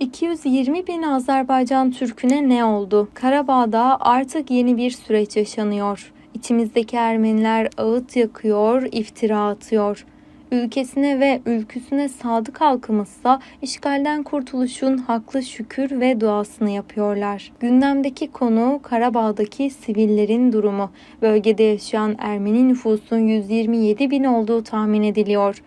...220 bin Azerbaycan Türk'üne ne oldu? Karabağ'da artık yeni bir süreç yaşanıyor. İçimizdeki Ermeniler ağıt yakıyor, iftira atıyor. Ülkesine ve ülküsüne sadık halkımızsa işgalden kurtuluşun haklı şükür ve duasını yapıyorlar. Gündemdeki konu Karabağ'daki sivillerin durumu. Bölgede yaşayan Ermeni nüfusun 127 bin olduğu tahmin ediliyor.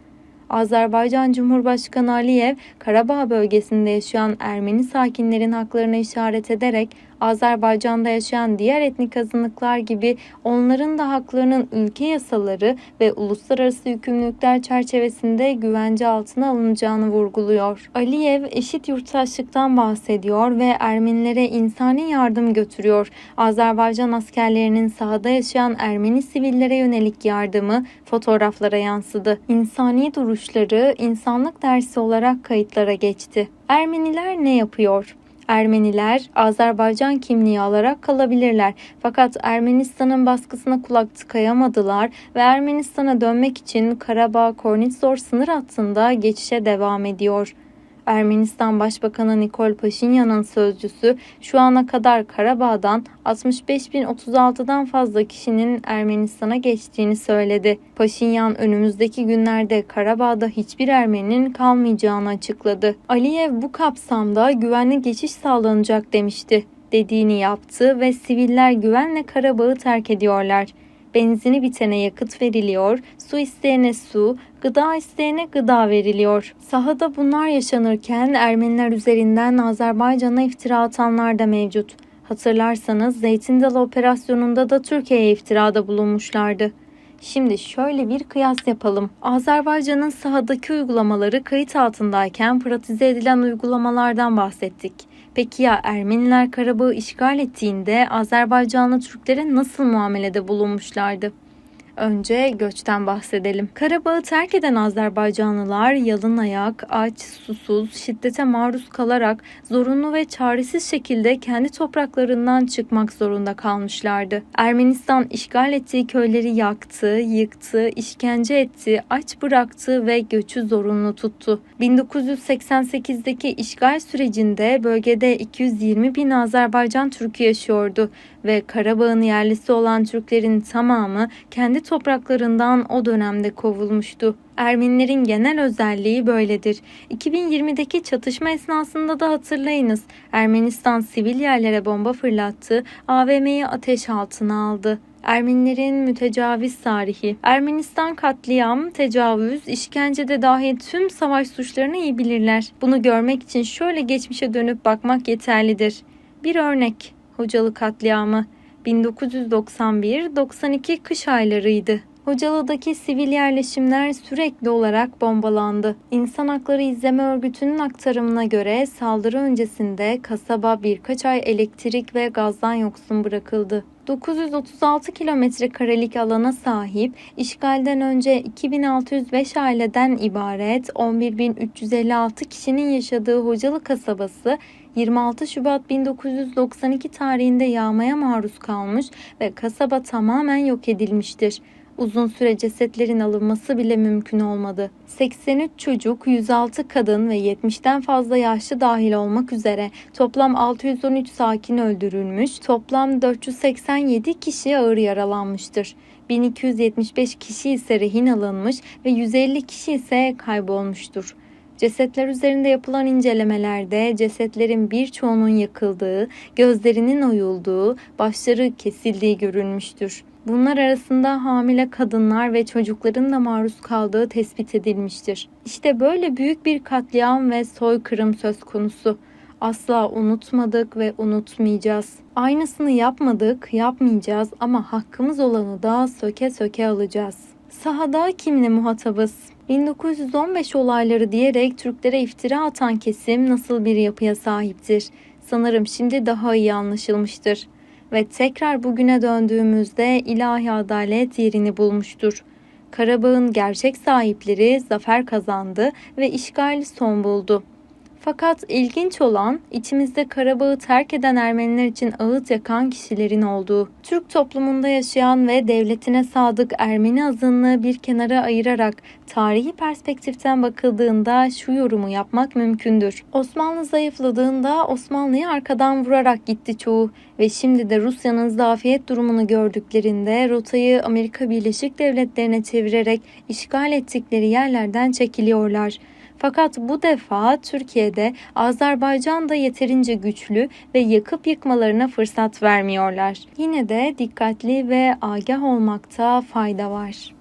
Azerbaycan Cumhurbaşkanı Aliyev, Karabağ bölgesinde yaşayan Ermeni sakinlerin haklarına işaret ederek Azerbaycan'da yaşayan diğer etnik azınlıklar gibi onların da haklarının ülke yasaları ve uluslararası yükümlülükler çerçevesinde güvence altına alınacağını vurguluyor. Aliyev eşit yurttaşlıktan bahsediyor ve Ermenilere insani yardım götürüyor. Azerbaycan askerlerinin sahada yaşayan Ermeni sivillere yönelik yardımı fotoğraflara yansıdı. İnsani duruşları insanlık dersi olarak kayıtlara geçti. Ermeniler ne yapıyor? Ermeniler Azerbaycan kimliği alarak kalabilirler. Fakat Ermenistan'ın baskısına kulak tıkayamadılar ve Ermenistan'a dönmek için Karabağ Kornitsor sınır hattında geçişe devam ediyor. Ermenistan Başbakanı Nikol Paşinyan'ın sözcüsü şu ana kadar Karabağ'dan 65.036'dan fazla kişinin Ermenistan'a geçtiğini söyledi. Paşinyan önümüzdeki günlerde Karabağ'da hiçbir Ermeninin kalmayacağını açıkladı. Aliyev bu kapsamda güvenli geçiş sağlanacak demişti. Dediğini yaptı ve siviller güvenle Karabağ'ı terk ediyorlar benzini bitene yakıt veriliyor, su isteyene su, gıda isteyene gıda veriliyor. Sahada bunlar yaşanırken Ermeniler üzerinden Azerbaycan'a iftira atanlar da mevcut. Hatırlarsanız Zeytin Dalı operasyonunda da Türkiye'ye iftirada bulunmuşlardı. Şimdi şöyle bir kıyas yapalım. Azerbaycan'ın sahadaki uygulamaları kayıt altındayken pratize edilen uygulamalardan bahsettik. Peki ya Ermeniler Karabağ'ı işgal ettiğinde Azerbaycanlı Türklere nasıl muamelede bulunmuşlardı? Önce göçten bahsedelim. Karabağ'ı terk eden Azerbaycanlılar yalın ayak, aç, susuz, şiddete maruz kalarak zorunlu ve çaresiz şekilde kendi topraklarından çıkmak zorunda kalmışlardı. Ermenistan işgal ettiği köyleri yaktı, yıktı, işkence etti, aç bıraktı ve göçü zorunlu tuttu. 1988'deki işgal sürecinde bölgede 220 bin Azerbaycan Türk'ü yaşıyordu ve Karabağ'ın yerlisi olan Türklerin tamamı kendi topraklarından o dönemde kovulmuştu. Ermenilerin genel özelliği böyledir. 2020'deki çatışma esnasında da hatırlayınız. Ermenistan sivil yerlere bomba fırlattı, AVM'yi ateş altına aldı. Ermenilerin mütecaviz tarihi. Ermenistan katliam, tecavüz, işkence de dahil tüm savaş suçlarını iyi bilirler. Bunu görmek için şöyle geçmişe dönüp bakmak yeterlidir. Bir örnek, Hocalı katliamı 1991-92 kış aylarıydı. Hocalı'daki sivil yerleşimler sürekli olarak bombalandı. İnsan Hakları İzleme Örgütü'nün aktarımına göre saldırı öncesinde kasaba birkaç ay elektrik ve gazdan yoksun bırakıldı. 936 kilometre karelik alana sahip, işgalden önce 2605 aileden ibaret 11356 kişinin yaşadığı Hocalı kasabası 26 Şubat 1992 tarihinde yağmaya maruz kalmış ve kasaba tamamen yok edilmiştir. Uzun süre cesetlerin alınması bile mümkün olmadı. 83 çocuk, 106 kadın ve 70'ten fazla yaşlı dahil olmak üzere toplam 613 sakin öldürülmüş, toplam 487 kişi ağır yaralanmıştır. 1275 kişi ise rehin alınmış ve 150 kişi ise kaybolmuştur. Cesetler üzerinde yapılan incelemelerde cesetlerin birçoğunun yakıldığı, gözlerinin oyulduğu, başları kesildiği görülmüştür. Bunlar arasında hamile kadınlar ve çocukların da maruz kaldığı tespit edilmiştir. İşte böyle büyük bir katliam ve soykırım söz konusu. Asla unutmadık ve unutmayacağız. Aynısını yapmadık, yapmayacağız ama hakkımız olanı da söke söke alacağız. Sahada kimle muhatabız? 1915 olayları diyerek Türklere iftira atan kesim nasıl bir yapıya sahiptir? Sanırım şimdi daha iyi anlaşılmıştır. Ve tekrar bugüne döndüğümüzde ilahi adalet yerini bulmuştur. Karabağ'ın gerçek sahipleri zafer kazandı ve işgali son buldu. Fakat ilginç olan içimizde Karabağ'ı terk eden Ermeniler için ağıt yakan kişilerin olduğu. Türk toplumunda yaşayan ve devletine sadık Ermeni azınlığı bir kenara ayırarak tarihi perspektiften bakıldığında şu yorumu yapmak mümkündür. Osmanlı zayıfladığında Osmanlı'yı arkadan vurarak gitti çoğu ve şimdi de Rusya'nın zafiyet durumunu gördüklerinde rotayı Amerika Birleşik Devletleri'ne çevirerek işgal ettikleri yerlerden çekiliyorlar. Fakat bu defa Türkiye'de Azerbaycan da yeterince güçlü ve yakıp yıkmalarına fırsat vermiyorlar. Yine de dikkatli ve agah olmakta fayda var.